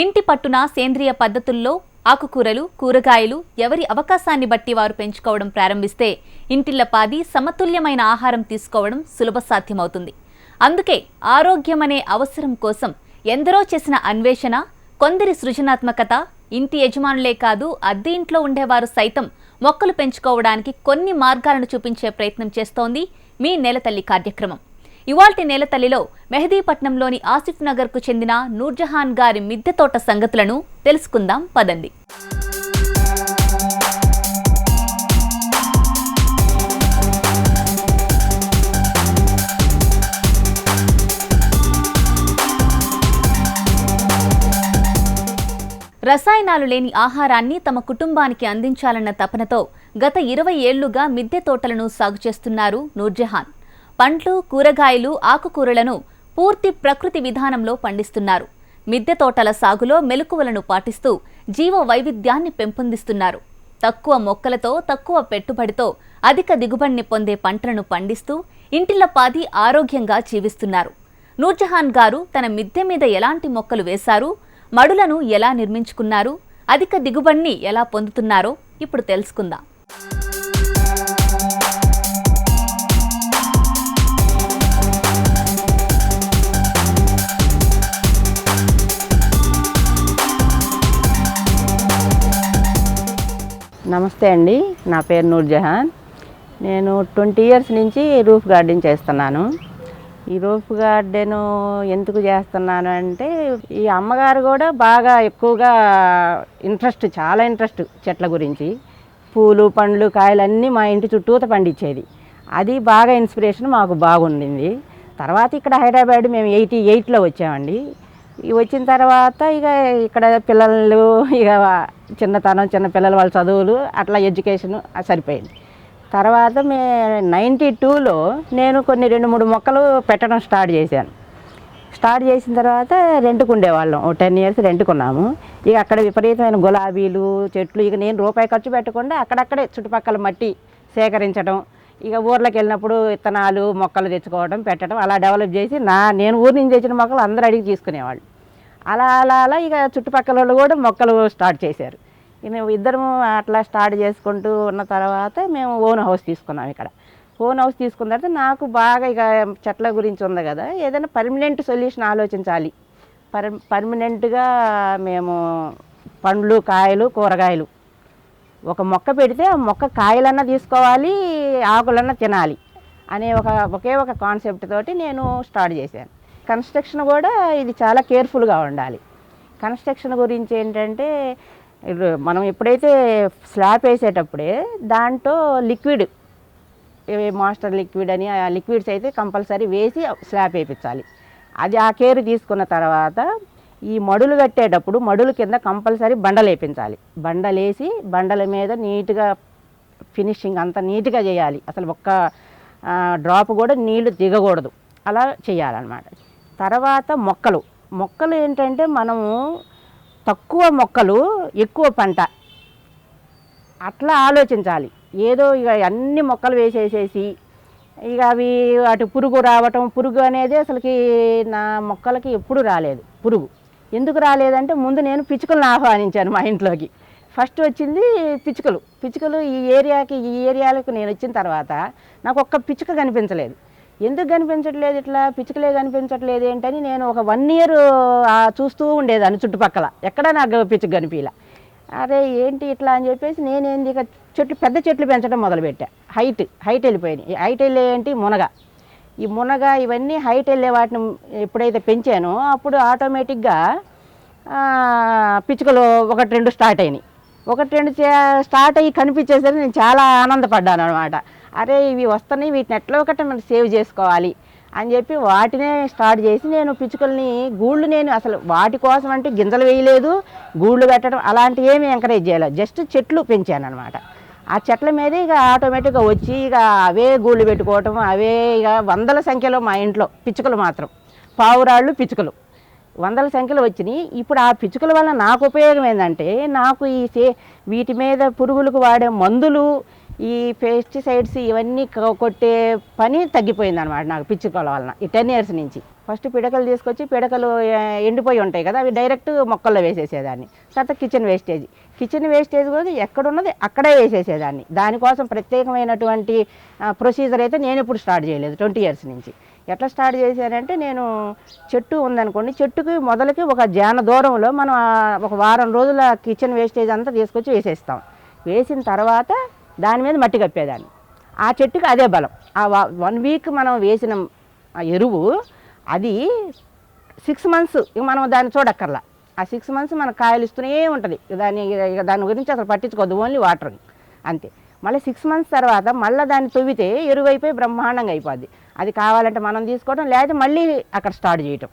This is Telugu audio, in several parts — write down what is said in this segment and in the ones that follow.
ఇంటి పట్టున సేంద్రియ పద్ధతుల్లో ఆకుకూరలు కూరగాయలు ఎవరి అవకాశాన్ని బట్టి వారు పెంచుకోవడం ప్రారంభిస్తే ఇంటిల్లపాది సమతుల్యమైన ఆహారం తీసుకోవడం సులభ సాధ్యమవుతుంది. అందుకే ఆరోగ్యమనే అవసరం కోసం ఎందరో చేసిన అన్వేషణ కొందరి సృజనాత్మకత ఇంటి యజమానులే కాదు అద్దె ఇంట్లో ఉండేవారు సైతం మొక్కలు పెంచుకోవడానికి కొన్ని మార్గాలను చూపించే ప్రయత్నం చేస్తోంది మీ నెలతల్లి కార్యక్రమం. ఇవాల్టి నేలతల్లిలో మెహదీపట్నంలోని ఆసిఫ్ నగర్కు చెందిన నూర్జహాన్ గారి మిద్దె తోట సంగతులను తెలుసుకుందాం. పదండి. రసాయనాలు లేని ఆహారాన్ని తమ కుటుంబానికి అందించాలన్న తపనతో గత ఇరవై ఏళ్ళుగా మిద్దె తోటలను సాగు చేస్తున్నారు నూర్జహాన్. పండ్లు కూరగాయలు ఆకుకూరలను పూర్తి ప్రకృతి విధానంలో పండిస్తున్నారు. మిద్దె తోటల సాగులో మెలకువలను పాటిస్తూ జీవ వైవిధ్యాన్ని పెంపొందిస్తున్నారు. తక్కువ మొక్కలతో తక్కువ పెట్టుబడితో అధిక దిగుబడిని పొందే పంటలను పండిస్తూ ఇంటిల్లపాది ఆరోగ్యంగా జీవిస్తున్నారు. నూర్జహాన్ గారు తన మిద్దె మీద ఎలాంటి మొక్కలు వేశారు మడులను ఎలా నిర్మించుకున్నారు అధిక దిగుబడిని ఎలా పొందుతున్నారో ఇప్పుడు తెలుసుకుందాం. నమస్తే అండి నా పేరు నూర్జహాన్. నేను ట్వంటీ ఇయర్స్ నుంచి రూఫ్ గార్డెన్ చేస్తున్నాను. ఈ రూఫ్ గార్డెన్ ఎందుకు చేస్తున్నాను అంటే ఈ అమ్మగారు కూడా బాగా ఎక్కువగా ఇంట్రెస్ట్ చాలా ఇంట్రెస్ట్ చెట్ల గురించి. పూలు పండ్లు కాయలు అన్నీ మా ఇంటి చుట్టూత పండించేది. అది బాగా ఇన్స్పిరేషన్ మాకు బాగుండింది. తర్వాత ఇక్కడ హైదరాబాద్ మేము ఎయిటీ ఎయిట్లో వచ్చామండి. వచ్చిన తర్వాత ఇక ఇక్కడ పిల్లలు ఇక చిన్నతనం చిన్న పిల్లలు వాళ్ళ చదువులు అట్లా ఎడ్యుకేషన్ సరిపోయింది. తర్వాత మే నైంటీ టూలో నేను కొన్ని రెండు మూడు మొక్కలు పెట్టడం స్టార్ట్ చేశాను. స్టార్ట్ చేసిన తర్వాత రెంట్కు ఉండేవాళ్ళం. ఓ టెన్ ఇయర్స్ రెంట్కున్నాము ఇక అక్కడ విపరీతమైన గులాబీలు చెట్లు ఇక నేను రూపాయి ఖర్చు పెట్టకుండా అక్కడక్కడే చుట్టుపక్కల మట్టి సేకరించడం ఇక ఊర్లోకి వెళ్ళినప్పుడు విత్తనాలు మొక్కలు తెచ్చుకోవడం పెట్టడం అలా డెవలప్ చేసి నా నేను ఊరి నుంచి తెచ్చిన మొక్కలు అందరూ అడిగి తీసుకునేవాళ్ళు. అలా అలా అలా ఇక చుట్టుపక్కల వాళ్ళు కూడా మొక్కలు స్టార్ట్ చేశారు. ఇక మేము ఇద్దరము అట్లా స్టార్ట్ చేసుకుంటూ ఉన్న తర్వాత మేము ఓన్ హౌస్ తీసుకున్నాం ఇక్కడ. ఓన్ హౌస్ తీసుకున్న తర్వాత నాకు బాగా ఇక చెట్ల గురించి ఉంది కదా ఏదైనా పర్మనెంట్ సొల్యూషన్ ఆలోచించాలి. పర్ పర్మనెంట్గా మేము పండ్లు కాయలు కూరగాయలు ఒక మొక్క పెడితే ఆ మొక్క కాయలన్నా తీసుకోవాలి ఆకులన్నా తినాలి అనే ఒక ఒకే ఒక కాన్సెప్ట్ తోటి నేను స్టార్ట్ చేశాను. కన్స్ట్రక్షన్ కూడా ఇది చాలా కేర్ఫుల్గా ఉండాలి. కన్స్ట్రక్షన్ గురించి ఏంటంటే మనం ఎప్పుడైతే స్లాబ్ వేసేటప్పుడే దాంట్లో లిక్విడ్ మాస్టర్ లిక్విడ్ అని ఆ లిక్విడ్స్ అయితే కంపల్సరీ వేసి స్లాబ్ వేయించాలి. అది ఆ కేర్ తీసుకున్న తర్వాత ఈ మడులు కట్టేటప్పుడు మడుల కింద కంపల్సరీ బండలేపించాలి బండలేసి బండల మీద నీట్గా ఫినిషింగ్ అంత నీట్గా చేయాలి. అసలు ఒక్క డ్రాప్ కూడా నీళ్ళు దిగకూడదు. అలా చేయాలన్నమాట. తర్వాత మొక్కలు. మొక్కలు ఏంటంటే మనము తక్కువ మొక్కలు ఎక్కువ పంట. అట్లా ఆలోచించాలి. ఏదో ఇక అన్ని మొక్కలు వేసేసేసి ఇక అవి అటు పురుగు రావటం పురుగు అనేది అసలుకి నా మొక్కలకి ఎప్పుడు రాలేదు. పురుగు. ఎందుకు రాలేదంటే ముందు నేను పిచ్చుకలను ఆహ్వానించాను మా ఇంట్లోకి. ఫస్ట్ వచ్చింది పిచ్చుకలు. పిచ్చుకలు ఈ ఏరియాకి ఈ ఏరియాలకు నేను వచ్చిన తర్వాత నాకు ఒక్క పిచ్చుక కనిపించలేదు. ఎందుకు కనిపించట్లేదు ఇట్లా? పిచ్చుకలే కనిపించట్లేదు ఏంటని నేను ఒక వన్ ఇయర్ చూస్తూ ఉండేదాన్ని చుట్టుపక్కల. ఎక్కడ నాకు పిచ్చుక కనిపించలే అరే ఏంటి ఇట్లా అని చెప్పేసి నేనేంది ఇక చెట్లు పెద్ద చెట్లు పెంచడం మొదలుపెట్టా. హైట్ హైట్ వెళ్ళిపోయినాయి. ఈ హైట్ వెళ్ళే ఏంటి? మునగ. ఈ మునగ ఇవన్నీ హైట్ వెళ్ళే వాటిని ఎప్పుడైతే పెంచానో అప్పుడు ఆటోమేటిక్గా పిచ్చుకలు ఒకటి రెండు స్టార్ట్ అయినాయి. ఒకటి రెండు చే- స్టార్ట్ అయ్యి కనిపించేసరికి నేను చాలా ఆనందపడ్డాను అనమాట అరే ఇవి వస్తున్నాయి వీటిని ఎట్లా ఒకటి మనం సేవ్ చేసుకోవాలి అని చెప్పి వాటినే స్టార్ట్ చేసి నేను పిచ్చుకల్ని గూళ్ళు నేను అసలు వాటి కోసం అంటే గింజలు వేయలేదు గూళ్ళు పెట్టడం అలాంటివి ఏమి ఎంకరేజ్ చేయలేదు. జస్ట్ చెట్లు పెంచాను అనమాట ఆ చెట్ల మీద ఇక ఆటోమేటిక్గా వచ్చి ఇక అవే గూళ్ళు పెట్టుకోవటం అవే ఇక వందల సంఖ్యలో మా ఇంట్లో పిచ్చుకలు మాత్రం. పావురాళ్ళు పిచ్చుకలు. వందల సంఖ్యలో వచ్చినాయి. ఇప్పుడు ఆ పిచ్చుకల వల్ల నాకు ఉపయోగం ఏంటంటే నాకు ఈ సే వీటి మీద పురుగులకు వాడే మందులు ఈ పెస్టిసైడ్స్ ఇవన్నీ కొట్టే పని తగ్గిపోయింది అనమాట నాకు పిచ్చుకల వలన ఈ టెన్ ఇయర్స్ నుంచి. ఫస్ట్ పిడకలు తీసుకొచ్చి పిడకలు ఎండిపోయి ఉంటాయి కదా అవి డైరెక్ట్ మొక్కల్లో వేసేసేదాన్ని. తర్వాత కిచెన్ వేస్టేజ్ కిచెన్ వేస్టేజ్ కూడా ఎక్కడున్నది అక్కడే వేసేసేదాన్ని. దానికోసం ప్రత్యేకమైనటువంటి ప్రొసీజర్ అయితే నేను ఇప్పుడు స్టార్ట్ చేయలేదు ట్వంటీ ఇయర్స్ నుంచి. ఎట్లా స్టార్ట్ చేశానంటే నేను చెట్టు ఉందనుకోండి చెట్టుకి మొదలకి ఒక జాన దూరంలో మనం ఒక వారం రోజుల కిచెన్ వేస్టేజ్ అంతా తీసుకొచ్చి వేసేస్తాం. వేసిన తర్వాత దాని మీద మట్టి కప్పేదాన్ని. ఆ చెట్టుకి అదే బలం. ఆ వన్ వీక్ మనం వేసిన ఆ ఎరువు అది సిక్స్ మంత్స్ ఇక మనం దాన్ని చూడక్కర్లా. ఆ సిక్స్ మంత్స్ మన కాయలు ఇస్తూనే ఉంటుంది. దాని ఇక దాని గురించి అసలు పట్టించుకోవద్దు ఓన్లీ వాటర్ అంతే. మళ్ళీ సిక్స్ మంత్స్ తర్వాత మళ్ళీ దాన్ని తొవ్వితే ఎరువు అయిపోయి బ్రహ్మాండంగా అయిపోద్ది. అది కావాలంటే మనం తీసుకోవడం లేదా మళ్ళీ అక్కడ స్టార్ట్ చేయటం.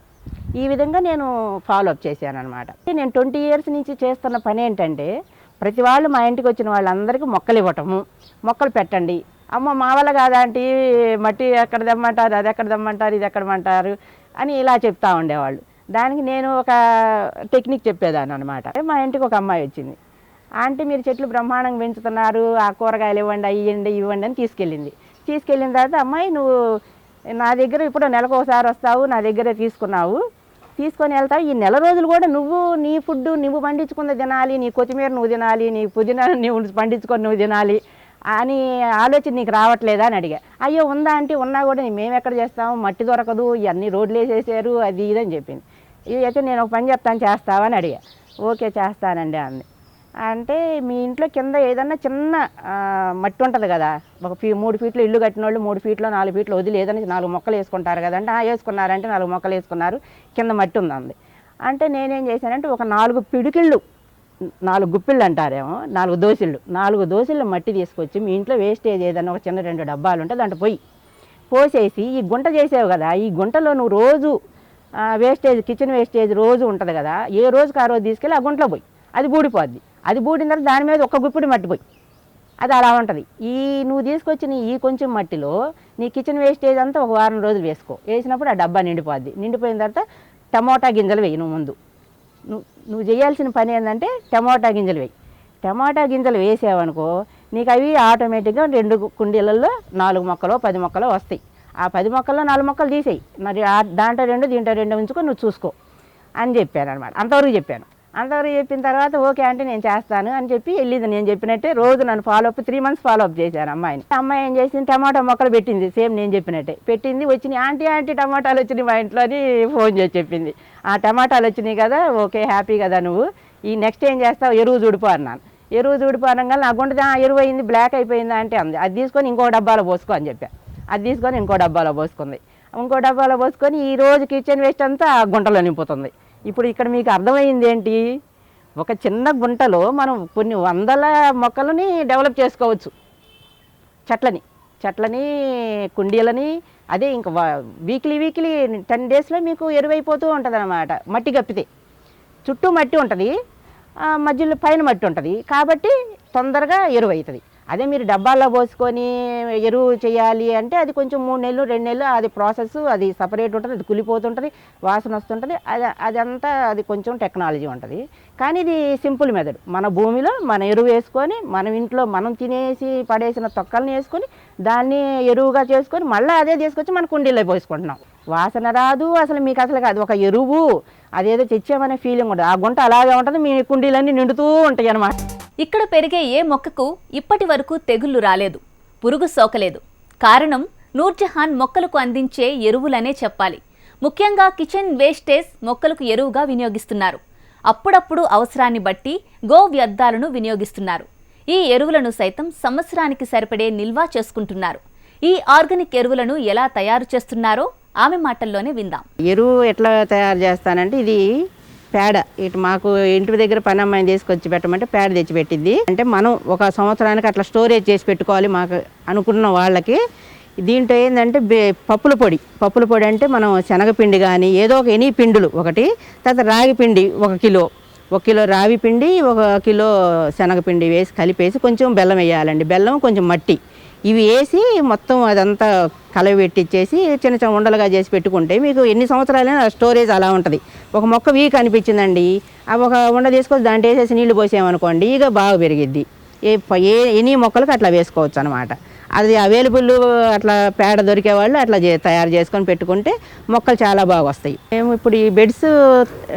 ఈ విధంగా నేను ఫాలో అప్ చేశాను అనమాట నేను ట్వంటీ ఇయర్స్ నుంచి చేస్తున్న పని ఏంటంటే ప్రతి వాళ్ళు మా ఇంటికి వచ్చిన వాళ్ళందరికీ మొక్కలు ఇవ్వటము. మొక్కలు పెట్టండి. అమ్మ మా వల్ల కాదంటే మట్టి ఎక్కడ దమ్మంటారు అది ఎక్కడ దమ్మంటారు ఇది ఎక్కడమంటారు అని ఇలా చెప్తా ఉండేవాళ్ళు. దానికి నేను ఒక టెక్నిక్ చెప్పేదాన్ని అనమాట మా ఇంటికి ఒక అమ్మాయి వచ్చింది. ఆంటీ మీరు చెట్లు బ్రహ్మాండంగా పెంచుతున్నారు. ఆ కూరగాయలు ఇవ్వండి అవి ఇవ్వండి ఇవ్వండి అని తీసుకెళ్ళింది. తీసుకెళ్ళిన తర్వాత అమ్మాయి నువ్వు నా దగ్గర ఇప్పుడు నెలకు ఒకసారి వస్తావు నా దగ్గరే తీసుకున్నావు. తీసుకొని వెళ్తావు ఈ నెల రోజులు కూడా నువ్వు నీ ఫుడ్ నువ్వు పండించుకున్న తినాలి నీ కొత్తిమీర నువ్వు తినాలి నీ పుదీనా నువ్వు పండించుకొని నువ్వు తినాలి అని ఆలోచన నీకు రావట్లేదా అని అడిగా. అయ్యో ఉందా అంటే ఉన్నా కూడా మేము ఎక్కడ చేస్తాము? మట్టి దొరకదు ఇవన్నీ రోడ్లు వేసేసారు అది ఇది అని చెప్పింది. ఇది అయితే నేను ఒక పని చెప్తాను చేస్తావా అని అడిగా. ఓకే చేస్తానండి అంది. అంటే మీ ఇంట్లో కింద ఏదన్నా చిన్న మట్టి ఉంటుంది కదా. ఒక ఫీ మూడు ఫీట్లు ఇల్లు కట్టిన వాళ్ళు మూడు ఫీట్లు నాలుగు ఫీట్లు వదిలి ఏదైనా నాలుగు మొక్కలు వేసుకుంటారు కదా. అంటే "ఆ, వేసుకున్నారంటే నాలుగు మొక్కలు వేసుకున్నారు కింద మట్టి ఉంది అంటే నేనేం చేశానంటే ఒక నాలుగు పిడికిళ్ళు నాలుగు గుప్పిళ్ళు అంటారేమో నాలుగు దోసిళ్ళు నాలుగు దోశలు మట్టి తీసుకొచ్చి మీ ఇంట్లో వేస్టేజ్ ఏదైనా ఒక చిన్న రెండు డబ్బాలు ఉంటే దాంట్లో పోయి పోసేసి ఈ గుంట చేసావు కదా ఈ గుంటలో నువ్వు రోజు వేస్టేజ్ కిచెన్ వేస్టేజ్ రోజు ఉంటుంది కదా ఏ రోజుకి ఆ రోజు తీసుకెళ్ళి ఆ గుంటలో పోయి అది బూడిపోద్ది. అది బూడిన తర్వాత దాని మీద ఒక్క గుప్పిడి మట్టి పోయి. అది అలా ఉంటుంది. ఈ నువ్వు తీసుకొచ్చిన ఈ కొంచెం మట్టిలో నీ కిచెన్ వేస్టేజ్ అంతా ఒక వారం రోజులు వేసుకో. వేసినప్పుడు ఆ డబ్బా నిండిపోద్ది. నిండిపోయిన తర్వాత టమోటా గింజలు వేయి నువ్వు ముందు. నువ్వు నువ్వు చేయాల్సిన పని ఏంటంటే టమోటా గింజలు వేయి. టమాటా గింజలు వేసావనుకో నీకు అవి ఆటోమేటిక్గా రెండు కుండీలలో నాలుగు మొక్కలు పది మొక్కలు వస్తాయి. ఆ పది మొక్కల్లో నాలుగు మొక్కలు తీసేయి. మరి ఆ- దాంట్లో రెండు దీంట్లో రెండు ఉంచుకొని నువ్వు చూసుకో అని చెప్పాను అనమాట అంతవరకు చెప్పాను. అందరూ చెప్పిన తర్వాత ఓకే అంటే నేను చేస్తాను అని చెప్పి వెళ్ళింది. నేను చెప్పినట్టే రోజు నన్ను follow up three months follow up చేశాను అమ్మాయిని. అమ్మాయి ఏం చేసింది? టమాటా మొక్కలు పెట్టింది. సేమ్ నేను చెప్పినట్టే. పెట్టింది వచ్చినాయి. ఆంటీ ఆంటీ టమాటాలు వచ్చినాయి మా ఇంట్లో అని ఫోన్ చేసి చెప్పింది. ఆ టమాటాలు వచ్చినాయి కదా ఓకే హ్యాపీ కదా నువ్వు. ఈ నెక్స్ట్ ఏం చేస్తావు? ఎరువు చూడిపో అన్నాను. ఎరువు చూడిపో అనగానే నా గుండె ఎరువు అయింది బ్లాక్ అయిపోయింది అంటే అంది. అది తీసుకొని ఇంకో డబ్బాలో పోసుకో అని చెప్పా. అది తీసుకొని ఇంకో డబ్బాలో పోసుకుంది. ఇంకో డబ్బాలో పోసుకొని ఈ రోజు కిచెన్ వేస్ట్ అంతా ఆ గుంటలో నింపుతుంది. ఇప్పుడు ఇక్కడ మీకు అర్థమైంది ఏంటి? ఒక చిన్న గుంటలో మనం కొన్ని వందల మొక్కలని డెవలప్ చేసుకోవచ్చు. చెట్లని చెట్లని కుండీలని అదే ఇంకా వీక్లీ వీక్లీ టెన్ డేస్లో మీకు ఎరువైపోతూ ఉంటుంది అనమాట మట్టి కప్పితే చుట్టూ మట్టి ఉంటుంది ఆ, మధ్యలో పైన మట్టి ఉంటుంది కాబట్టి తొందరగా ఎరువవుతుంది అదే మీరు డబ్బాల్లో పోసుకొని ఎరువు చేయాలి అంటే అది కొంచెం మూడు నెలలు రెండు నెలలు అది ప్రాసెస్ అది సపరేట్ ఉంటుంది అది కులిపోతుంటుంది వాసన వస్తుంటుంది అది అదంతా అది కొంచెం టెక్నాలజీ ఉంటుంది. కానీ ఇది సింపుల్ మెథడ్ మన భూమిలో మన ఎరువు వేసుకొని మనం ఇంట్లో మనం తినేసి పడేసిన తొక్కల్ని వేసుకొని దాన్ని ఎరువుగా చేసుకొని మళ్ళీ అదే తీసుకొచ్చి మన కుండీలో పోసుకుంటున్నాం. వాసన రాదు అసలు మీకు అసలు కాదు. ఒక ఎరువు అదేదో తెచ్చామనే ఫీలింగ్ ఉండదు ఆ గుంట అలాగే ఉంటుంది మీ కుండీలన్నీ నిండుతూ ఉంటాయి అన్నమాట ఇక్కడ పెరిగే ఏ మొక్కకు ఇప్పటి వరకు తెగుళ్ళు రాలేదు పురుగు సోకలేదు. కారణం నూర్జహాన్ మొక్కలకు అందించే ఎరువులనే చెప్పాలి. ముఖ్యంగా కిచెన్ వేస్టేజ్ మొక్కలకు ఎరువుగా వినియోగిస్తున్నారు. అప్పుడప్పుడు అవసరాన్ని బట్టి గో వ్యర్థాలను వినియోగిస్తున్నారు. ఈ ఎరువులను సైతం సంవత్సరానికి సరిపడే నిల్వ చేసుకుంటున్నారు. ఈ ఆర్గానిక్ ఎరువులను ఎలా తయారు చేస్తున్నారో ఆమె మాటల్లోనే విందాం. ఎరువు ఎట్లా తయారు చేస్తానంటే ఇది పేడ. ఇటు మాకు ఇంటి దగ్గర పని అమ్మాయిని తీసుకొచ్చి పెట్టమంటే పేడ తెచ్చి పెట్టింది అంటే మనం ఒక సంవత్సరానికి అట్లా స్టోరేజ్ చేసి పెట్టుకోవాలి మాకు అనుకున్న వాళ్ళకి. దీంట్లో ఏంటంటే బే పప్పుల పొడి. పప్పుల పొడి అంటే మనం శనగపిండి కానీ ఏదో ఒక ఎనీ పిండులు ఒకటి. తర్వాత రాగి పిండి ఒక కిలో. ఒక కిలో రావి పిండి ఒక కిలో శనగపిండి వేసి కలిపేసి కొంచెం బెల్లం వేయాలండి. బెల్లం కొంచెం మట్టి. ఇవి వేసి మొత్తం అదంతా కలవెట్టిచ్చేసి చిన్న చిన్న ఉండలుగా చేసి పెట్టుకుంటే మీకు ఎన్ని సంవత్సరాలైనా స్టోరేజ్ అలా ఉంటుంది. ఒక మొక్క వీక్ అనిపించిందండి. ఆ ఒక ఉండ తీసుకొచ్చి దాంట్లో వేసేసి నీళ్ళు పోసామనుకోండి ఇక బాగా పెరిగిద్ది. ఏ ఏ ఎనీ మొక్కలకు అట్లా వేసుకోవచ్చు అనమాట అది అవైలబుల్ అట్లా పేడ దొరికే వాళ్ళు అట్లా చే- తయారు చేసుకొని పెట్టుకుంటే మొక్కలు చాలా బాగా వస్తాయి. మేము ఇప్పుడు ఈ బెడ్స్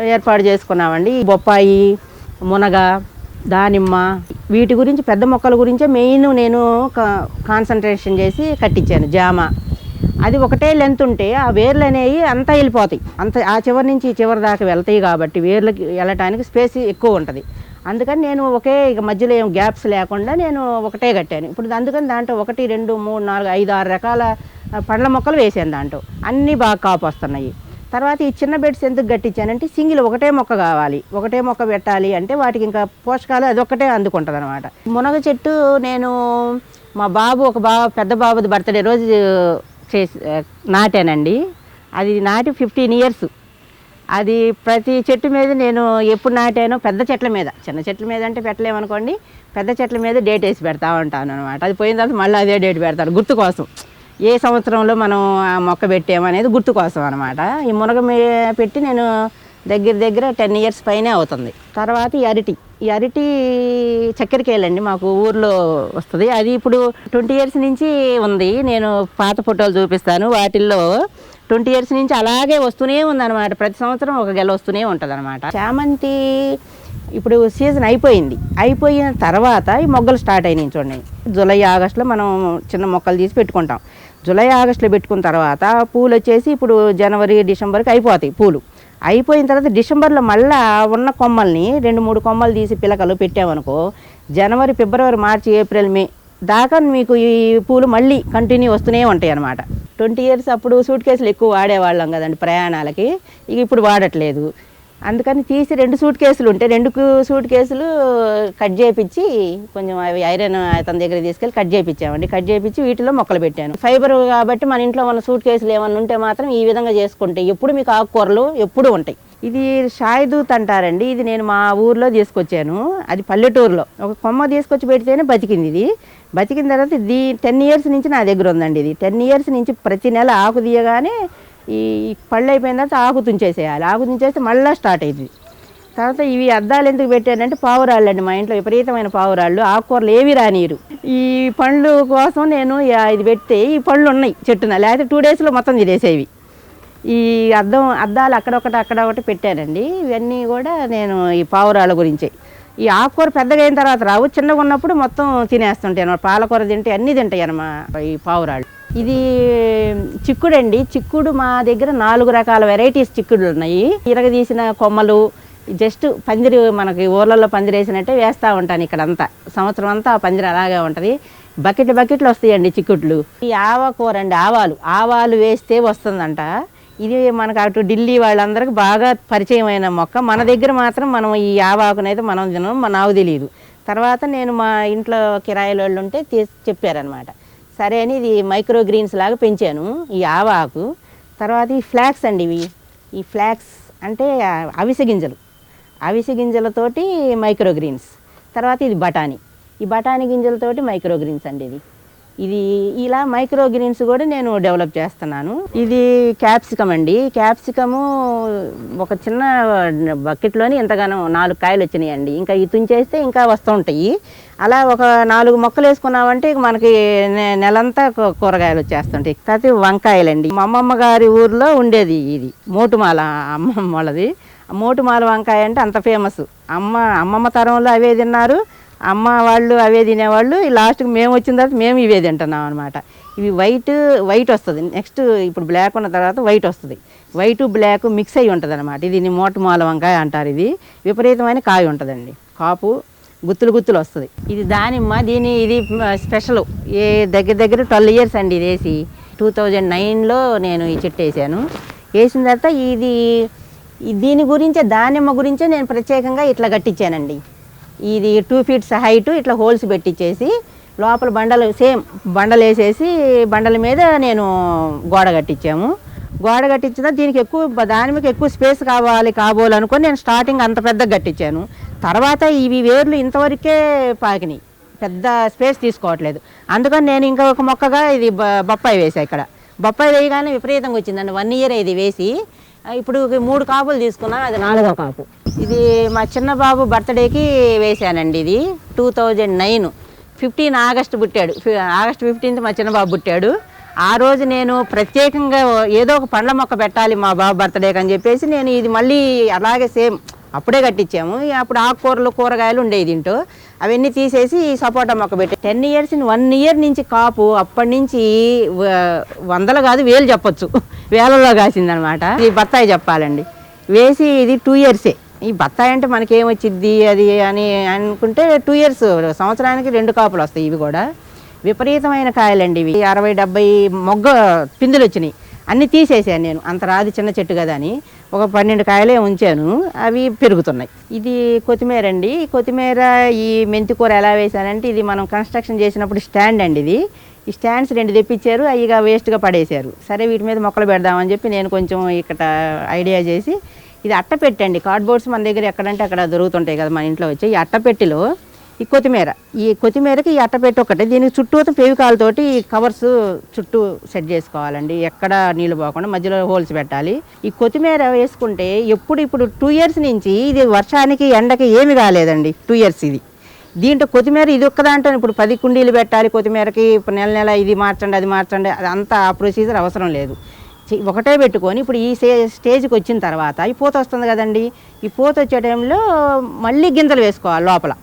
ఏర్పాటు చేసుకున్నామండి. ఈ బొప్పాయి మునగ దానిమ్మ వీటి గురించి పెద్ద మొక్కల గురించే మెయిన్ నేను కా- కాన్సన్ట్రేషన్ చేసి కట్టించాను జామ. అది ఒకటే లెంత్ ఉంటే ఆ వేర్లు అనేవి అంతా వెళ్ళిపోతాయి. అంత ఆ చివరి నుంచి ఈ చివరి దాకా వెళ్తాయి కాబట్టి వేర్లకి వెళ్ళటానికి స్పేస్ ఎక్కువ ఉంటుంది. అందుకని నేను ఒకే ఇక మధ్యలో ఏం గ్యాప్స్ లేకుండా నేను ఒకటే కట్టాను. ఇప్పుడు అందుకని దాంట్లో ఒకటి రెండు మూడు నాలుగు ఐదు ఆరు రకాల పండ్ల మొక్కలు వేసాను దాంట్లో. అన్నీ బాగా కాపు వస్తున్నాయి. తర్వాత ఈ చిన్న బెడ్స్ ఎందుకు కట్టించానంటే సింగిల్ ఒకటే మొక్క కావాలి. ఒకటే మొక్క పెట్టాలి అంటే వాటికి ఇంకా పోషకాలు అదొక్కటే అందుకుంటుంది అనమాట మునగ చెట్టు నేను మా బాబు ఒక బాబు పెద్ద బాబుది బర్త్డే రోజు చేసి నాటానండి. అది నాటి ఫిఫ్టీన్ ఇయర్స్. అది ప్రతి చెట్టు మీద నేను ఎప్పుడు నాటానో పెద్ద చెట్ల మీద చిన్న చెట్ల మీద అంటే పెట్టలేమనుకోండి పెద్ద చెట్ల మీద డేట్ వేసి పెడతా ఉంటాను అనమాట అది పోయిన తర్వాత మళ్ళీ అదే డేట్ పెడతాను గుర్తు కోసం. ఏ సంవత్సరంలో మనం ఆ మొక్క పెట్టామనేది గుర్తు కోసం అనమాట ఈ మునగ పెట్టి నేను దగ్గర దగ్గర టెన్ ఇయర్స్ పైనే అవుతుంది. తర్వాత ఈ అరటి ఈ అరటి చక్కెరకేళ్ళండి మాకు ఊర్లో వస్తుంది. అది ఇప్పుడు ట్వంటీ ఇయర్స్ నుంచి ఉంది. నేను పాత ఫోటోలు చూపిస్తాను. వాటిల్లో ట్వంటీ ఇయర్స్ నుంచి అలాగే వస్తూనే ఉందన్నమాట. ప్రతి సంవత్సరం ఒక గెల వస్తూనే ఉంటుంది అనమాట చామంతి ఇప్పుడు సీజన్ అయిపోయింది. అయిపోయిన తర్వాత ఈ మొగ్గలు స్టార్ట్ అయినాయి చూడండి. జూలై ఆగస్టులో మనం చిన్న మొక్కలు తీసి పెట్టుకుంటాం. జూలై ఆగస్టులో పెట్టుకున్న తర్వాత పూలు వచ్చేసి ఇప్పుడు జనవరి డిసెంబర్కి అయిపోతాయి పూలు. అయిపోయిన తర్వాత డిసెంబర్లో మళ్ళా ఉన్న కొమ్మల్ని రెండు మూడు కొమ్మలు తీసి పిలకలు పెట్టామనుకో జనవరి ఫిబ్రవరి మార్చి ఏప్రిల్ మే దాకా మీకు ఈ పూలు మళ్ళీ కంటిన్యూ వస్తూనే ఉంటాయి అన్నమాట. ట్వంటీ ఇయర్స్ అప్పుడు సూట్ కేసులు ఎక్కువ వాడేవాళ్ళం కదండి ప్రయాణాలకి. ఇక ఇప్పుడు వాడట్లేదు. అందుకని తీసి రెండు సూట్ కేసులు ఉంటే రెండు సూట్ కేసులు కట్ చేయించి కొంచెం అవి ఐరన్ అతని దగ్గర తీసుకెళ్ళి కట్ చేయించామండి కట్ చేయించి వీటిలో మొక్కలు పెట్టాను. ఫైబర్ కాబట్టి మన ఇంట్లో మన సూట్ కేసులు ఏమైనా ఉంటే మాత్రం ఈ విధంగా చేసుకుంటే ఎప్పుడు మీకు ఆకుకూరలు ఎప్పుడు ఉంటాయి. ఇది షాయిదూత్ అంటారండి. ఇది నేను మా ఊర్లో తీసుకొచ్చాను. అది పల్లెటూరులో. ఒక కొమ్మ తీసుకొచ్చి పెడితేనే బతికింది ఇది. బతికిన తర్వాత ఇది టెన్ ఇయర్స్ నుంచి నా దగ్గర ఉందండి ఇది. టెన్ ఇయర్స్ నుంచి ప్రతి నెల ఆకు తీయగానే ఈ పళ్ళు అయిపోయిన తర్వాత ఆకు తుంచేసేయాలి. ఆకు తుంచేస్తే మళ్ళీ స్టార్ట్ అయింది తర్వాత ఇవి అద్దాలు ఎందుకు పెట్టానంటే పావురాళ్ళు అండి మా ఇంట్లో విపరీతమైన పావురాళ్ళు ఆకుకూరలు ఏవి రానియరు. ఈ పండ్లు కోసం నేను ఇది పెడితే ఈ పళ్ళు ఉన్నాయి చెట్టున లేకపోతే టూ డేస్లో మొత్తం తినేసేవి. ఈ అద్దం అద్దాలు అక్కడొకటి అక్కడొకటి పెట్టానండి. ఇవన్నీ కూడా నేను ఈ పావురాల గురించే. ఈ ఆకుకూర పెద్దగా అయిన తర్వాత రావు చిన్నగా ఉన్నప్పుడు మొత్తం తినేస్తుంటాయి అన్నమాట. పాలకూర తింటే అన్నీ తింటాయి అన్నమా ఈ పావురాళ్ళు. ఇది చిక్కుడు అండి చిక్కుడు మా దగ్గర నాలుగు రకాల వెరైటీస్ చిక్కుడు ఉన్నాయి. ఇరగదీసిన కొమ్మలు జస్ట్ పందిరి మనకి ఊర్లలో పందిరి వేసినట్టే వేస్తూ ఉంటాను ఇక్కడ అంతా సంవత్సరం అంతా ఆ పందిరి అలాగే ఉంటుంది. బకెట్ బకెట్లు వస్తాయండి చిక్కుట్లు ఈ ఆవకూర అండి ఆవాలు. ఆవాలు వేస్తే వస్తుందంట. ఇది మనకు అటు ఢిల్లీ వాళ్ళందరికీ బాగా పరిచయమైన మొక్క. మన దగ్గర మాత్రం మనం ఈ ఆవాకునైతే మనం తినం మన నాకు తెలియదు తర్వాత నేను మా ఇంట్లో కిరాయిలు వాళ్ళు ఉంటే తీసి చెప్పారనమాట సరే అని ఇది మైక్రో గ్రీన్స్ లాగా పెంచాను ఈ ఆవాకు. తర్వాత ఈ ఫ్లాక్స్ అండి ఇవి. ఈ ఫ్లాక్స్ అంటే అవిసె గింజలు. అవిసె గింజలతోటి మైక్రో గ్రీన్స్ తర్వాత ఇది బఠానీ. ఈ బఠానీ గింజలతోటి మైక్రో గ్రీన్స్ అండి ఇది. ఇది ఇలా మైక్రో గ్రీన్స్ కూడా నేను డెవలప్ చేస్తున్నాను. ఇది క్యాప్సికమ్ అండి. క్యాప్సికము ఒక చిన్న బకెట్లోని ఎంతగానో నాలుగు కాయలు వచ్చినాయండి. ఇంకా ఈ తుంచేస్తే ఇంకా వస్తూ ఉంటాయి. అలా ఒక నాలుగు మొక్కలు వేసుకున్నామంటే మనకి నె- నెలంతా కూరగాయలు వచ్చేస్తుంటాయి. తర్వాత వంకాయలండి. మా అమ్మమ్మ గారి ఊర్లో ఉండేది ఇది. మోటుమాల అమ్మమ్మ వాళ్ళది మోటుమాల వంకాయ అంటే అంత ఫేమస్. అమ్మ అమ్మమ్మ తరంలో అవే తిన్నారు. అమ్మ వాళ్ళు అవే తినేవాళ్ళు. ఈ లాస్ట్కి మేము వచ్చిన తర్వాత మేము ఇవే తింటున్నాం అనమాట ఇవి వైట్ వైట్ వస్తుంది. నెక్స్ట్ ఇప్పుడు బ్లాక్ ఉన్న తర్వాత వైట్ వస్తుంది. వైట్ బ్లాక్ మిక్స్ అయ్యి ఉంటుంది అనమాట ఇది మోటమాల వంకాయ అంటారు ఇది. విపరీతమైన కాయ ఉంటుందండి. కాపు గుత్తులు గుత్తులు వస్తుంది. ఇది దానిమ్మ దీని ఇది స్పెషల్. ఏ దగ్గర దగ్గర ట్వెల్వ్ ఇయర్స్ అండి ఇది వేసి. టూ థౌజండ్ నైన్లో నేను ఈ చెట్టు వేసాను. వేసిన తర్వాత ఇది దీని గురించే దానిమ్మ గురించే నేను ప్రత్యేకంగా ఇట్లా కట్టించానండి. ఇది టూ ఫీట్స్ హైట్ ఇట్లా హోల్స్ పెట్టించేసి లోపల బండలు సేమ్ బండలు వేసేసి బండల మీద నేను గోడ కట్టించాము. గోడ కట్టించిన దీనికి ఎక్కువ దానిమ్మకి ఎక్కువ స్పేస్ కావాలి కాబోలు అనుకొని నేను స్టార్టింగ్ అంత పెద్దగా కట్టించాను. తర్వాత ఇవి వేర్లు ఇంతవరకే పాకినాయి. పెద్ద స్పేస్ తీసుకోవట్లేదు. అందుకని నేను ఇంకా ఒక మొక్కగా ఇది బ- బొప్పాయి వేసా ఇక్కడ. బొప్పాయి వేయగానే విపరీతంగా వచ్చిందండి. వన్ ఇయర్ ఇది వేసి ఇప్పుడు మూడు కాపులు తీసుకున్నాను అది నాలుగో కాపు. ఇది మా చిన్న బాబు బర్త్డేకి వేశానండి ఇది two thousand nine. Fifteen August పుట్టాడు. ఆగస్ట్ ఫిఫ్టీన్త్ మా చిన్న బాబు పుట్టాడు. ఆ రోజు నేను ప్రత్యేకంగా ఏదో ఒక పండ్ల మొక్క పెట్టాలి మా బాబు బర్త్డేకి అని చెప్పేసి నేను ఇది మళ్ళీ అలాగే సేమ్ అప్పుడే కట్టించాము. అప్పుడు ఆకుకూరలు కూరగాయలు ఉండేవి దీంట్లో అవన్నీ తీసేసి ఈ సపోటా మొక్క పెట్టి. టెన్ ఇయర్స్ వన్ ఇయర్ నుంచి కాపు అప్పటి నుంచి వందలు కాదు వేలు చెప్పొచ్చు. వేలలో కాసిందనమాట ఈ బత్తాయి చెప్పాలండి. వేసి ఇది టూ ఇయర్సే. ఈ బత్తాయి అంటే మనకేమొచ్చిద్ది అది అని అనుకుంటే టూ ఇయర్స్ సంవత్సరానికి రెండు కాపులు వస్తాయి ఇవి కూడా. విపరీతమైన కాయలండి ఇవి. అరవై డెబ్బై మొగ్గ పిందులు వచ్చినాయి అన్నీ తీసేసాను నేను. అంత రాదు చిన్న చెట్టు కదా అని. ఒక పన్నెండు కాయలే ఉంచాను. అవి పెరుగుతున్నాయి. ఇది కొత్తిమీర అండి. కొత్తిమీర ఈ మెంతి కూర ఎలా వేసానంటే ఇది మనం కన్స్ట్రక్షన్ చేసినప్పుడు స్టాండ్ అండి ఇది. ఈ స్టాండ్స్ రెండు తెప్పించారు. అవి ఇక వేస్ట్గా పడేశారు. సరే వీటి మీద మొక్కలు పెడదామని చెప్పి నేను కొంచెం ఇక్కడ ఐడియా చేసి ఇది అట్ట పెట్టండి కార్డ్బోర్డ్స్ మన దగ్గర ఎక్కడంటే అక్కడ దొరుకుతుంటాయి కదా మన ఇంట్లో వచ్చి. ఈ అట్టపెట్టిలో ఈ కొత్తిమీర. ఈ కొత్తిమీరకి ఈ అట్టపెట్టి ఒకటి. దీనికి చుట్టూ ఫెవికాల్తోటి ఈ కవర్స్ చుట్టూ సెట్ చేసుకోవాలండి. ఎక్కడ నీళ్ళు పోకుండా మధ్యలో హోల్స్ పెట్టాలి. ఈ కొత్తిమీర వేసుకుంటే ఎప్పుడు ఇప్పుడు టూ ఇయర్స్ నుంచి ఇది వర్షానికి ఎండకి ఏమి కాలేదండి. టూ ఇయర్స్ ఇది. దీంట్లో కొత్తిమీర ఇది ఒక్క దాంట్లో ఇప్పుడు పది కుండీలు పెట్టాలి కొత్తిమీరకి. ఇప్పుడు నెల నెల ఇది మార్చండి అది మార్చండి. అది ఆ ప్రొసీజర్ అవసరం లేదు. ఒకటే పెట్టుకొని ఇప్పుడు ఈ స్టేజ్కి వచ్చిన తర్వాత ఈ పూత వస్తుంది కదండి. ఈ పూత వచ్చే టైంలో మళ్ళీ గింజలు వేసుకోవాలి లోపల.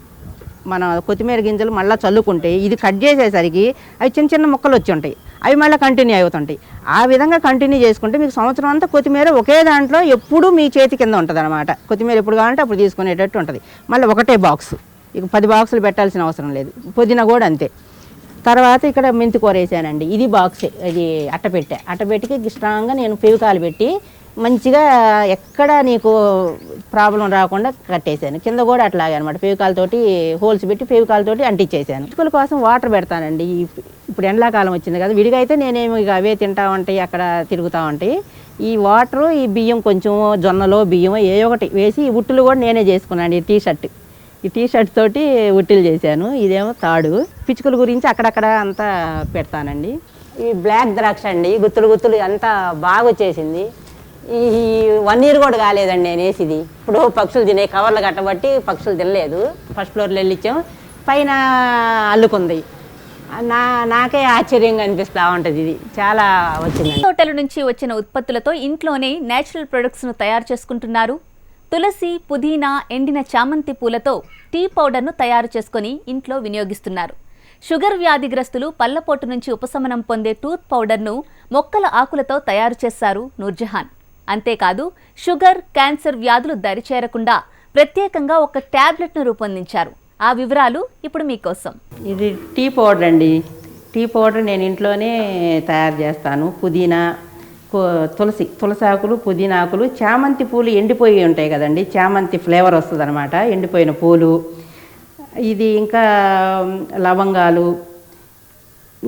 మన కొత్తిమీర గింజలు మళ్ళీ చల్లుకుంటే ఇది కట్ చేసేసరికి అవి చిన్న చిన్న ముక్కలు వచ్చి ఉంటాయి. అవి మళ్ళీ కంటిన్యూ అవుతుంటాయి. ఆ విధంగా కంటిన్యూ చేసుకుంటే మీకు సంవత్సరం అంతా కొత్తిమీర ఒకే దాంట్లో ఎప్పుడూ మీ చేతి కింద ఉంటుంది అనమాట కొత్తిమీర ఎప్పుడు కావాలంటే అప్పుడు తీసుకునేటట్టు ఉంటుంది. మళ్ళీ ఒకటే బాక్స్ ఇక పది బాక్సులు పెట్టాల్సిన అవసరం లేదు. పుదీనా కూడా అంతే. తర్వాత ఇక్కడ మెంతికూర వేసానండి. ఇది బాక్స్ ఇది అట్టపెట్టె అట్టపెట్టికి స్ట్రాంగ్గా నేను పెవికాలు పెట్టి మంచిగా ఎక్కడ నీకు ప్రాబ్లం రాకుండా కట్టేశాను. కింద కూడా అట్లాగే అనమాట ఫెవికాల్తోటి హోల్స్ పెట్టి ఫెవికాల్తోటి అంటించేసాను ఇటుకల కోసం వాటర్ పెడతానండి. ఇప్పుడు ఎండాకాలం వచ్చింది కదా విడిగా అయితే నేనేమి ఇక అవే తింటా ఉంటాయి అక్కడ తిరుగుతూ ఉంటాయి. ఈ వాటరు ఈ బియ్యం కొంచెం జొన్నలో బియ్యం ఏ ఒకటి వేసి ఉట్టులు కూడా నేనే చేసుకున్నాను. ఈ టీ షర్ట్ ఈ టీ షర్ట్ తోటి ఉట్టిలు చేశాను. ఇదేమో తాడు. పిచ్చుకల గురించి అక్కడక్కడ అంతా పెడతానండి. ఈ బ్లాక్ ద్రాక్ష అండి. గుత్తులు గుత్తులు అంతా బాగా వచ్చేసింది ఈ వన్ ఇయర్ కూడా కాలేదండి నేను వేసిది. ఇప్పుడు పక్షులు తినే కవర్లు కట్టబట్టి పక్షులు తినలేదు. ఫస్ట్ ఫ్లోర్లో వెళ్ళిచ్చాం. పైన అల్లుకుంది. నా నాకే ఆశ్చర్యంగా అనిపిస్తూ ఉంటుంది ఇది. చాలా వచ్చింది తోటల నుంచి వచ్చిన ఉత్పత్తులతో ఇంట్లోనే నేచురల్ ప్రొడక్ట్స్ను తయారు చేసుకుంటున్నారు. తులసి పుదీనా ఎండిన చామంతి పూలతో టీ పౌడర్ను తయారు చేసుకొని ఇంట్లో వినియోగిస్తున్నారు. షుగర్ వ్యాధిగ్రస్తులు పళ్ళపోటు నుంచి ఉపశమనం పొందే టూత్ పౌడర్ను మొక్కల ఆకులతో తయారు చేశారు నూర్జహాన్. అంతేకాదు షుగర్ క్యాన్సర్ వ్యాధులు దరిచేరకుండా ప్రత్యేకంగా ఒక టాబ్లెట్ను రూపొందించారు. ఆ వివరాలు ఇప్పుడు మీకోసం. ఇది టీ పౌడర్ అండి టీ పౌడర్ నేను ఇంట్లోనే తయారు చేస్తాను. పుదీనా తులసి తులసి ఆకులు పుదీనా ఆకులు చామంతి పూలు ఎండిపోయి ఉంటాయి కదండి. చామంతి ఫ్లేవర్ వస్తుంది అనమాట ఎండిపోయిన పూలు. ఇది ఇంకా లవంగాలు.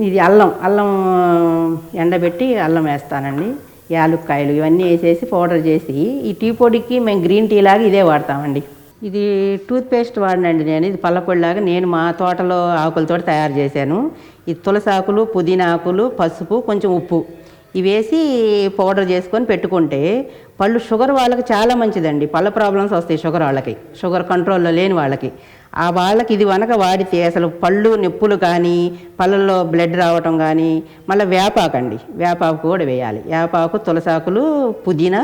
ఇది అల్లం అల్లం ఎండబెట్టి అల్లం వేస్తానండి. యాలుక్కాయలు ఇవన్నీ వేసేసి పౌడర్ చేసి ఈ టీ పొడికి మేము గ్రీన్ టీ లాగా ఇదే వాడతామండి. ఇది టూత్ పేస్ట్ వాడినండి నేను. ఇది పళ్ళపొడిలాగా నేను మా తోటలో ఆకులతో తయారు చేశాను. ఇది తులసి ఆకులు పుదీనా ఆకులు పసుపు కొంచెం ఉప్పు. ఇవి వేసి పౌడర్ చేసుకొని పెట్టుకుంటే పళ్ళు షుగర్ వాళ్ళకి చాలా మంచిదండి. పళ్ళ ప్రాబ్లమ్స్ వస్తాయి షుగర్ వాళ్ళకి. షుగర్ కంట్రోల్లో లేని వాళ్ళకి. ఆ వాళ్ళకి ఇది వనక వాడితే అసలు పళ్ళు నొప్పులు కానీ పళ్ళల్లో బ్లడ్ రావటం కానీ మళ్ళీ వేపాకండి. వేపాకు కూడా వేయాలి. వేపాకు తులసాకులు పుదీనా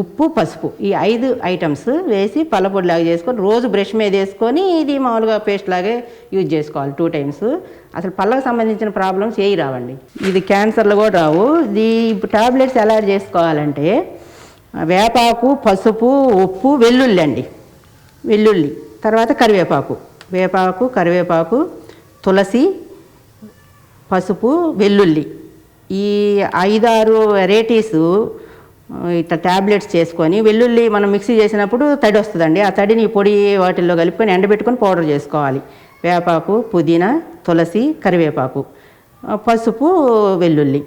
ఉప్పు పసుపు ఈ ఐదు ఐటమ్స్ వేసి పళ్ళపొడిలాగా చేసుకొని రోజు బ్రష్ మీద వేసుకొని ఇది మామూలుగా పేస్ట్ లాగే యూజ్ చేసుకోవాలి టూ టైమ్స్ అసలు పళ్ళకు సంబంధించిన ప్రాబ్లమ్స్ ఏవి రావండి. ఇది క్యాన్సర్లు కూడా రావు. ఇది టాబ్లెట్స్ ఎలా చేసుకోవాలంటే వేపాకు పసుపు ఉప్పు వెల్లుల్లి అండి. వెల్లుల్లి. తర్వాత కరివేపాకు. వేపాకు కరివేపాకు తులసి పసుపు వెల్లుల్లి. ఈ ఐదారు వెరైటీస్ ఇట్లా ట్యాబ్లెట్స్ చేసుకొని వెల్లుల్లి మనం మిక్సీ చేసినప్పుడు తడి వస్తుందండి. ఆ తడిని పొడి వాటిల్లో కలుపుకొని ఎండబెట్టుకొని పౌడర్ చేసుకోవాలి. వేపాకు పుదీనా తులసి కరివేపాకు పసుపు వెల్లుల్లి.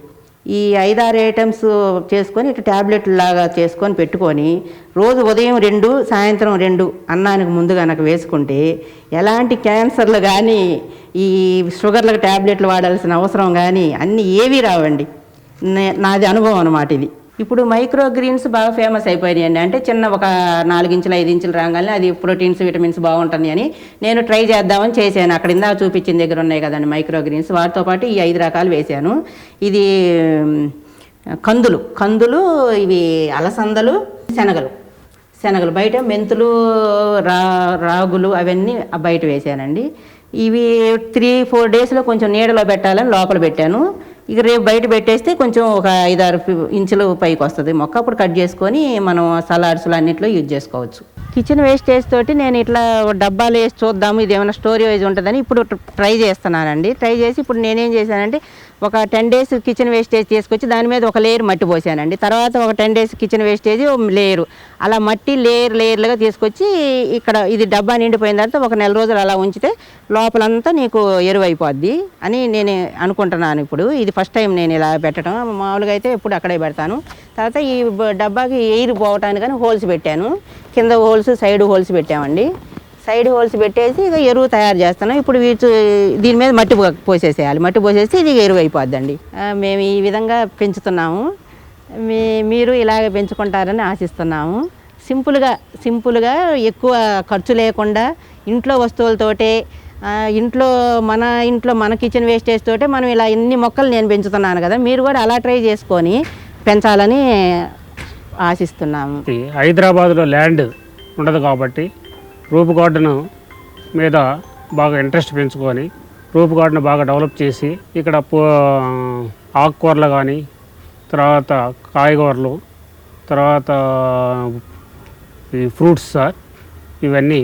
ఈ ఐదారు ఐటమ్స్ చేసుకొని ఇటు ట్యాబ్లెట్ లాగా చేసుకొని పెట్టుకొని రోజు ఉదయం రెండు సాయంత్రం రెండు అన్నానికి ముందు కనుక వేసుకుంటే ఎలాంటి క్యాన్సర్లు కానీ ఈ షుగర్లకు ట్యాబ్లెట్లు వాడాల్సిన అవసరం కానీ అన్నీ ఏవీ రావండి. నే- నాది అనుభవం అన్నమాట ఇది. ఇప్పుడు మైక్రో గ్రీన్స్ బాగా ఫేమస్ అయిపోయినాయండి అంటే చిన్న ఒక నాలుగించులు ఇంచులు ఐదు రాగానే అది ప్రోటీన్స్ విటమిన్స్ బాగుంటుంది అని నేను ట్రై చేద్దామని చేశాను. అక్కడ ఇందాక చూపించిన దగ్గర ఉన్నాయి కదండి మైక్రో గ్రీన్స్ వాటితో పాటు ఈ ఐదు రకాలు వేశాను. ఇది కందులు. కందులు ఇవి అలసందలు శనగలు. శనగలు బయట మెంతులు రా రాగులు అవన్నీ బయట వేశానండి. ఇవి త్రీ ఫోర్ డేస్లో కొంచెం నీడలో పెట్టాలని లోపల పెట్టాను. ఇక రేపు బయట పెట్టేస్తే కొంచెం ఒక ఐదారు ఇంచులు పైకి వస్తుంది మొక్క. అప్పుడు కట్ చేసుకొని మనం సలాడ్స్లు అన్నింటిలో యూజ్ చేసుకోవచ్చు. కిచెన్ వేస్టేజ్ తోటి నేను ఇట్లా డబ్బాలు వేసి చూద్దాము ఇది ఏమైనా స్టోరీ వైజ్ ఉంటుందని ఇప్పుడు ట్రై చేస్తున్నానండి. ట్రై చేసి ఇప్పుడు నేనేం చేశానంటే ఒక టెన్ డేస్ కిచెన్ వేస్టేజ్ తీసుకొచ్చి దాని మీద ఒక లేయర్ మట్టి పోసానండి. తర్వాత ఒక ten days kitchen wastage layer. అలా మట్టి లేయర్ లేయర్లుగా తీసుకొచ్చి ఇక్కడ ఇది డబ్బా నిండిపోయిన తర్వాత ఒక నెల రోజులు అలా ఉంచితే లోపలంతా నీకు ఎరువైపోద్ది అని నేను అనుకుంటున్నాను ఇప్పుడు. ఇది ఫస్ట్ టైం నేను ఇలా పెట్టడం. మామూలుగా అయితే ఎప్పుడు అక్కడే పెడతాను. తర్వాత ఈ డబ్బాకి ఎయిర్ పోవటానికి హోల్స్ పెట్టాను. కింద హోల్స్ సైడ్ హోల్స్ పెట్టామండి. సైడ్ హోల్స్ పెట్టేసి ఇక ఎరువు తయారు చేస్తాను ఇప్పుడు వీటి దీని మీద మట్టి పోసేసేయాలి. మట్టి పోసేసి ఇది ఎరువు అయిపోద్దండి. మేము ఈ విధంగా పెంచుతున్నాము. మీ మీరు ఇలాగ పెంచుకుంటారని ఆశిస్తున్నాము. సింపుల్గా సింపుల్గా ఎక్కువ ఖర్చు లేకుండా ఇంట్లో వస్తువులతోటే ఇంట్లో మన ఇంట్లో మన కిచెన్ వేస్టేజ్ తోటే మనం ఇలా ఇన్ని మొక్కలు నేను పెంచుతున్నాను కదా మీరు కూడా అలా ట్రై చేసుకొని పెంచాలని ఆశిస్తున్నాము. హైదరాబాద్లో ల్యాండ్ ఉండదు కాబట్టి రూప్ గార్డెన్ మీద బాగా ఇంట్రెస్ట్ పెంచుకొని రూప్ గార్డెన్ బాగా డెవలప్ చేసి ఇక్కడ పో- ఆకుకూరలు కానీ తర్వాత కాయగూరలు తర్వాత ఈ ఫ్రూట్స్ సార్ ఇవన్నీ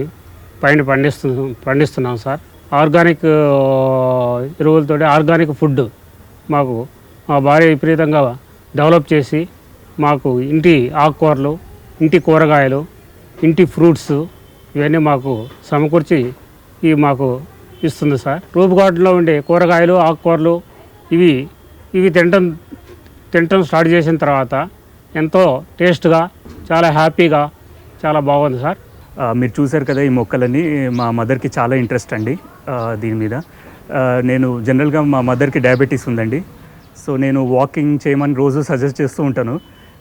పైన పండిస్తు పండిస్తున్నాం సార్. ఆర్గానిక్ ఎరువులతో ఆర్గానిక్ ఫుడ్ మాకు మా భార్య విపరీతంగా డెవలప్ చేసి మాకు ఇంటి ఆకుకూరలు ఇంటి కూరగాయలు ఇంటి ఫ్రూట్స్ ఇవన్నీ మాకు సమకూర్చి ఇవి మాకు ఇస్తుంది సార్. రూప్ గార్డెన్లో ఉండే కూరగాయలు ఆకుకూరలు ఇవి ఇవి తినటం తినటం స్టార్ట్ చేసిన తర్వాత ఎంతో టేస్ట్గా చాలా హ్యాపీగా చాలా బాగుంది సార్. మీరు చూశారు కదా ఈ మొక్కలన్నీ. మా మదర్కి చాలా ఇంట్రెస్ట్ అండి దీని మీద. నేను జనరల్గా మా మదర్కి డయాబెటీస్ ఉందండి. సో నేను వాకింగ్ చేయమని రోజు సజెస్ట్ చేస్తూ ఉంటాను.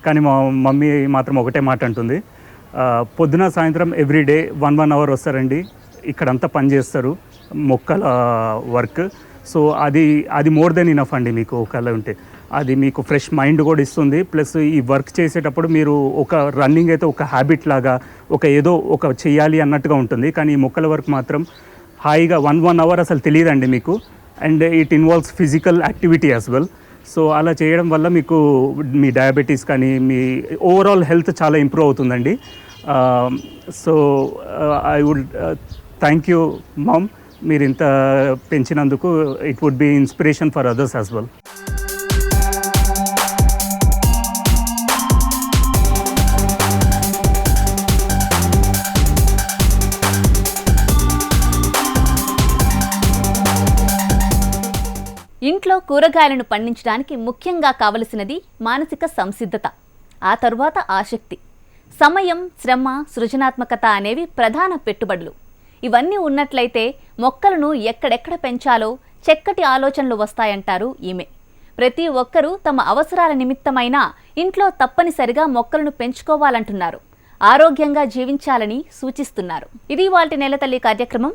కానీ మా మమ్మీ మాత్రం ఒకటే మాట అంటుంది. పొద్దున సాయంత్రం ఎవ్రీడే వన్ వన్ అవర్ వస్తారండి. ఇక్కడంతా పని చేస్తారు మొక్కల వర్క్ సో అది అది మోర్ దెన్ ఇనఫ్ అండి మీకు ఒకవేళ ఉంటే. అది మీకు ఫ్రెష్ మైండ్ కూడా ఇస్తుంది. ప్లస్ ఈ వర్క్ చేసేటప్పుడు మీరు ఒక రన్నింగ్ అయితే ఒక హ్యాబిట్ లాగా ఒక ఏదో ఒక చెయ్యాలి అన్నట్టుగా ఉంటుంది. కానీ ఈ మొక్కల వర్క్ మాత్రం హాయిగా వన్ వన్ అవర్ అసలు తెలియదండి మీకు. And it involves physical activity as well so అలా చేయడం వల్ల మీకు మీ డయాబెటీస్ కానీ మీ ఓవరాల్ హెల్త్ చాలా ఇంప్రూవ్ అవుతుందండి. So I would thank you ma'am మీరు ఇంత పెంచినందుకు it would be inspiration for others as well కూరగాయలను పండించడానికి ముఖ్యంగా కావలసినది మానసిక సంసిద్ధత ఆ తరువాత ఆసక్తి. సమయం శ్రమ సృజనాత్మకత అనేవి ప్రధాన పెట్టుబడులు. ఇవన్నీ ఉన్నట్లయితే మొక్కలను ఎక్కడెక్కడ పెంచాలో చక్కటి ఆలోచనలు వస్తాయంటారు ఈమె. ప్రతి ఒక్కరూ తమ అవసరాల నిమిత్తమైన ఇంట్లో తప్పనిసరిగా మొక్కలను పెంచుకోవాలంటున్నారు. ఆరోగ్యంగా జీవించాలని సూచిస్తున్నారు. ఇది వాటి నెలతల్లి కార్యక్రమం.